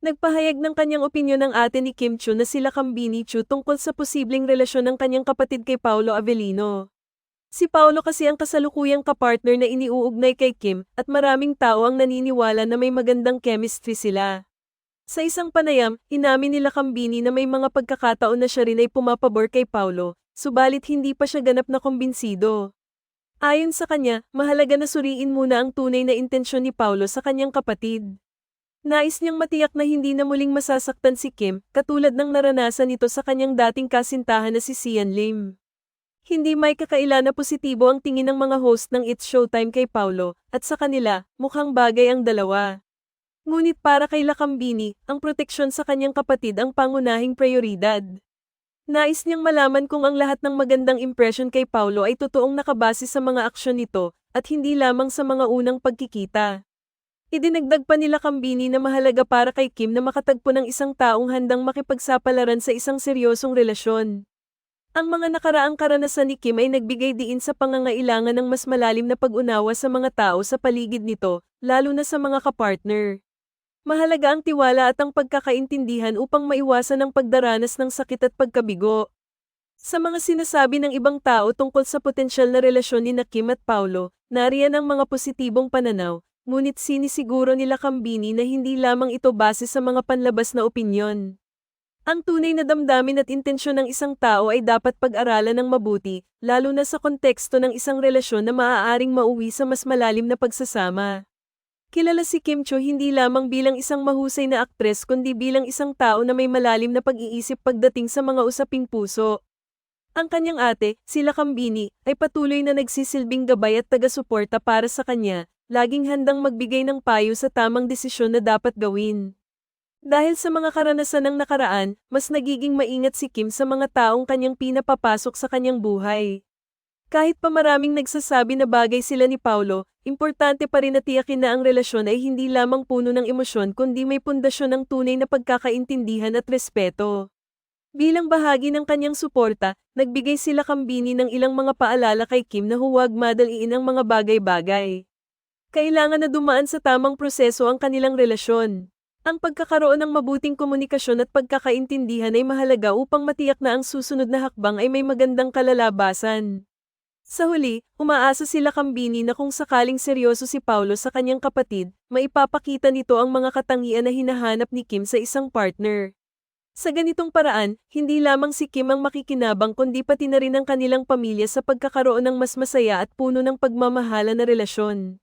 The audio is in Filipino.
Nagpahayag ng kanyang opinyon ng ate ni Kim Chu na sila Kambini Chu tungkol sa posibleng relasyon ng kanyang kapatid kay Paolo Avellino. Si Paolo kasi ang kasalukuyang kapartner na iniuugnay kay Kim at maraming tao ang naniniwala na may magandang chemistry sila. Sa isang panayam, inamin nila Kambini na may mga pagkakataon na siya rin ay pumapabor kay Paolo, subalit hindi pa siya ganap na kumbinsido. Ayon sa kanya, mahalaga na suriin muna ang tunay na intensyon ni Paolo sa kanyang kapatid. Nais niyang matiyak na hindi na muling masasaktan si Kim, katulad ng naranasan nito sa kanyang dating kasintahan na si Sian Lim. Hindi may kakaila na positibo ang tingin ng mga host ng It's Showtime kay Paulo, at sa kanila, mukhang bagay ang dalawa. Ngunit para kay Lakambini, ang proteksyon sa kanyang kapatid ang pangunahing prioridad. Nais niyang malaman kung ang lahat ng magandang impression kay Paulo ay totoong nakabase sa mga aksyon nito, at hindi lamang sa mga unang pagkikita. Idinagdag pa nila Kambini na mahalaga para kay Kim na makatagpo ng isang taong handang makipagsapalaran sa isang seryosong relasyon. Ang mga nakaraang karanasan ni Kim ay nagbigay diin sa pangangailangan ng mas malalim na pag-unawa sa mga tao sa paligid nito, lalo na sa mga kapartner. Mahalaga ang tiwala at ang pagkakaintindihan upang maiwasan ang pagdaranas ng sakit at pagkabigo. Sa mga sinasabi ng ibang tao tungkol sa potensyal na relasyon ni na Kim at Paulo, nariyan ang mga positibong pananaw, ngunit sinisiguro nila Kambini na hindi lamang ito base sa mga panlabas na opinyon. Ang tunay na damdamin at intensyon ng isang tao ay dapat pag-aralan ng mabuti, lalo na sa konteksto ng isang relasyon na maaaring mauwi sa mas malalim na pagsasama. Kilala si Kim Cho hindi lamang bilang isang mahusay na aktres kundi bilang isang tao na may malalim na pag-iisip pagdating sa mga usaping puso. Ang kanyang ate, sila Kambini, ay patuloy na nagsisilbing gabay at taga-suporta para sa kanya, laging handang magbigay ng payo sa tamang desisyon na dapat gawin. Dahil sa mga karanasan ng nakaraan, mas nagiging maingat si Kim sa mga taong kanyang pinapapasok sa kanyang buhay. Kahit pa maraming nagsasabi na bagay sila ni Paulo, importante pa rin na tiyakin na ang relasyon ay hindi lamang puno ng emosyon kundi may pundasyon ng tunay na pagkakaintindihan at respeto. Bilang bahagi ng kanyang suporta, nagbigay sila kambini ng ilang mga paalala kay Kim na huwag madaliin ang mga bagay-bagay. Kailangan na dumaan sa tamang proseso ang kanilang relasyon. Ang pagkakaroon ng mabuting komunikasyon at pagkakaintindihan ay mahalaga upang matiyak na ang susunod na hakbang ay may magandang kalalabasan. Sa huli, umaasa sila Kambini na kung sakaling seryoso si Paulo sa kanyang kapatid, maipapakita nito ang mga katangian na hinahanap ni Kim sa isang partner. Sa ganitong paraan, hindi lamang si Kim ang makikinabang kundi pati na rin ang kanilang pamilya sa pagkakaroon ng mas masaya at puno ng pagmamahala na relasyon.